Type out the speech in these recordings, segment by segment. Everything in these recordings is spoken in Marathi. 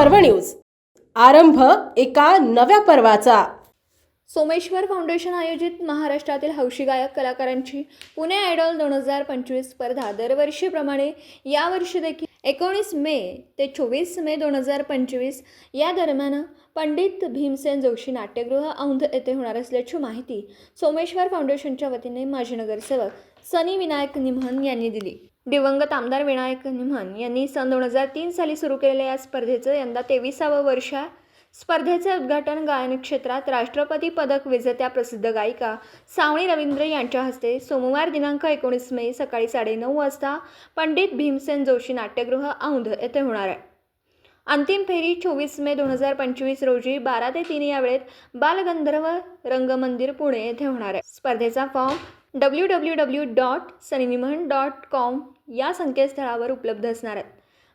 पर्व न्यूज. आरंभ एका नव्या पर्वाचा. सोमेश्वर फाउंडेशन आयोजित महाराष्ट्रातील हौशी गायक कलाकारांची पुणे आयडॉल दोन हजार पंचवीस स्पर्धा दरवर्षीप्रमाणे यावर्षी देखील एकोणीस मे ते चोवीस मे दोन हजार पंचवीस या दरम्यान पंडित भीमसेन जोशी नाट्यगृह औंध येथे होणार असल्याची माहिती सोमेश्वर फाउंडेशनच्या वतीने माजी नगरसेवक सनी विनायक निमहन यांनी दिली. दिवंगत आमदार विनायक निम्हन यांनी सन दोन हजार तीन साली सुरू केलेल्या या स्पर्धेचं यंदा तेविसावं वर्ष आहे. स्पर्धेचे उद्घाटन गायन क्षेत्रात राष्ट्रपती पदक विजेत्या प्रसिद्ध गायिका सावणी रवींद्र यांच्या हस्ते सोमवार दिनांक एकोणीस मे सकाळी साडेनऊ वाजता पंडित भीमसेन जोशी नाट्यगृह औंध येथे होणार आहे. अंतिम फेरी चोवीस मे दोन हजार पंचवीस रोजी बारा ते तीन या वेळेत बालगंधर्व रंगमंदिर पुणे येथे होणार आहे. स्पर्धेचा form W W W dot सनिनिमहन dot com या संकेतस्थळावर उपलब्ध असणार आहेत.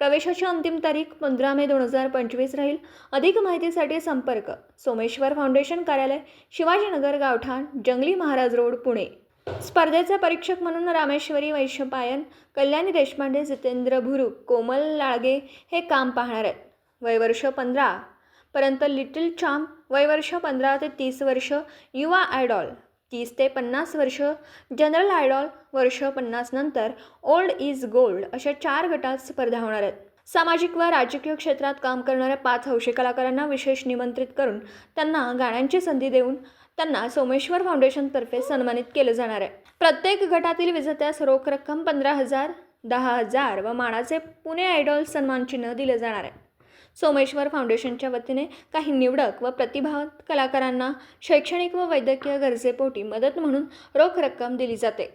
प्रवेशाची अंतिम तारीख पंधरा मे दोन हजार पंचवीस राहील. अधिक माहितीसाठी संपर्क सोमेश्वर फाउंडेशन कार्यालय शिवाजीनगर गावठाण जंगली महाराज रोड पुणे. स्पर्धेचे परीक्षक म्हणून रामेश्वरी वैश्यपायन कल्याणी देशपांडे जितेंद्र भुरू कोमल लाळगे हे काम पाहणार आहेत. वयवर्ष पंधरा पर्यंत लिटिल चाम वयवर्ष पंधरा ते तीस वर्ष युवा आयडॉल. तीस ते पन्नास वर्ष जनरल आयडॉल वर्ष पन्नास नंतर ओल्ड इज गोल्ड अशा चार गटात स्पर्धा होणार आहेत. सामाजिक व राजकीय क्षेत्रात काम करणाऱ्या पाच हौशी कलाकारांना विशेष निमंत्रित करून त्यांना गाण्यांची संधी देऊन त्यांना सोमेश्वर फाउंडेशनतर्फे सन्मानित केलं जाणार आहे. प्रत्येक गटातील विजेत्यास रोख रक्कम पंधरा हजार दहा हजार व मानाचे पुणे आयडॉल सन्मान चिन्ह दिले जाणार आहे. सोमेश्वर फाउंडेशनच्या वतीने काही निवडक व प्रतिभावंत कलाकारांना शैक्षणिक व वैद्यकीय गरजेपोटी मदत म्हणून रोख रक्कम दिली जाते.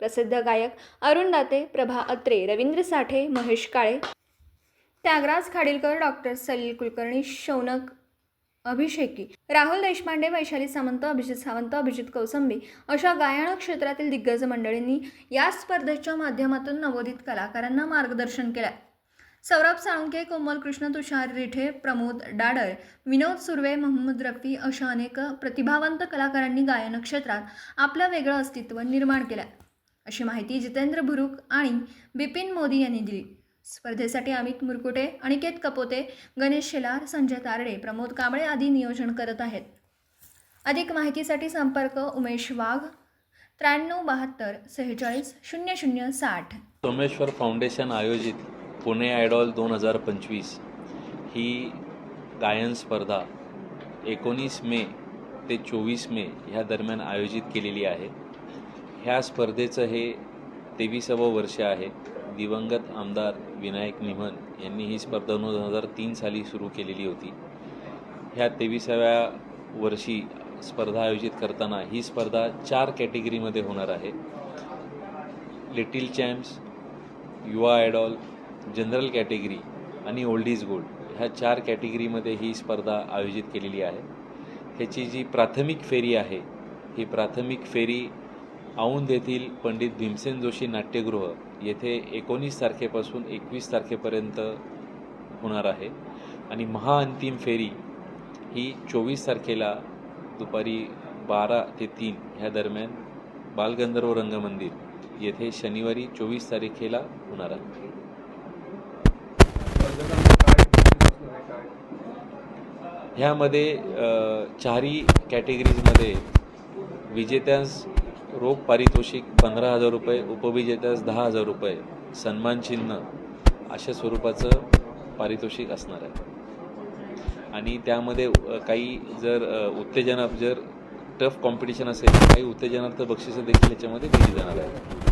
प्रसिद्ध गायक अरुण दाते प्रभा अत्रे रवींद्र साठे महेश काळे. त्यागराज खाडीलकर डॉक्टर सलील कुलकर्णी शौनक अभिषेकी राहुल देशपांडे वैशाली सामंत अभिजित सावंत अभिजित कौसंबी अशा गायन क्षेत्रातील दिग्गज मंडळींनी या स्पर्धेच्या माध्यमातून नवोदित कलाकारांना मार्गदर्शन केलं सौरभ साळुंके कोमल कृष्ण तुषार रिठे प्रमोद डाडर विनोद सुर्वे मोहम्मद रफी अशा अनेक प्रतिभावंत कलाकारांनी गायन क्षेत्रात आपलं वेगळं अस्तित्व निर्माण केलं. अशी माहिती जितेंद्र भुरुक आणि बिपिन मोदी यांनी दिली. स्पर्धेसाठी अमित मुरकुटे अनिकेत कपोते गणेश शेलार संजय तारडे प्रमोद कांबळे आदी नियोजन करत आहेत. अधिक माहितीसाठी संपर्क उमेश वाघ त्र्याण्णव बहात्तर सेहेचाळीस शून्य शून्य साठ. सोमेश्वर फाउंडेशन आयोजित पुणे आयडॉल दोन हजार पंचवीस ही गायन स्पर्धा एकोणीस मे ते चोवीस मे ह्या दरम्यान आयोजित केलेली आहे. ह्या स्पर्धेचं हे तेविसावं वर्ष आहे. दिवंगत आमदार विनायक निमन यांनी ही स्पर्धा दोन हजार तीन साली सुरू केलेली होती. ह्या तेविसाव्या वर्षी स्पर्धा आयोजित करताना ही स्पर्धा चार कॅटेगरीमध्ये होणार आहे. लिटिल चॅम्प्स युवा आयडॉल जनरल कॅटेगरी आणि ओल्ड इज गोल्ड ह्या चार कॅटेगरीमध्ये ही स्पर्धा आयोजित केलेली आहे. ह्याची जी प्राथमिक फेरी आहे ही प्राथमिक फेरी औंध येथील पंडित भीमसेन जोशी नाट्यगृह येथे एकोणीस तारखेपासून एकवीस तारखेपर्यंत होणार आहे. आणि महाअंतिम फेरी ही चोवीस तारखेला दुपारी बारा ते तीन ह्या दरम्यान बालगंधर्व रंगमंदिर येथे शनिवारी चोवीस तारखेला होणार आहे. ह्यामध्ये चारी चारही कॅटेगरीजमध्ये विजेत्यास रोख पारितोषिक पंधरा हजार रुपये उपविजेत्यास दहा हजार रुपये सन्मानचिन्ह अशा स्वरूपाचं पारितोषिक असणार आहे. आणि त्यामध्ये काही जर उत्तेजना जर टफ कॉम्पिटिशन असेल तर काही उत्तेजनार्थ बक्षिसं देखील याच्यामध्ये दिली जाणार आहे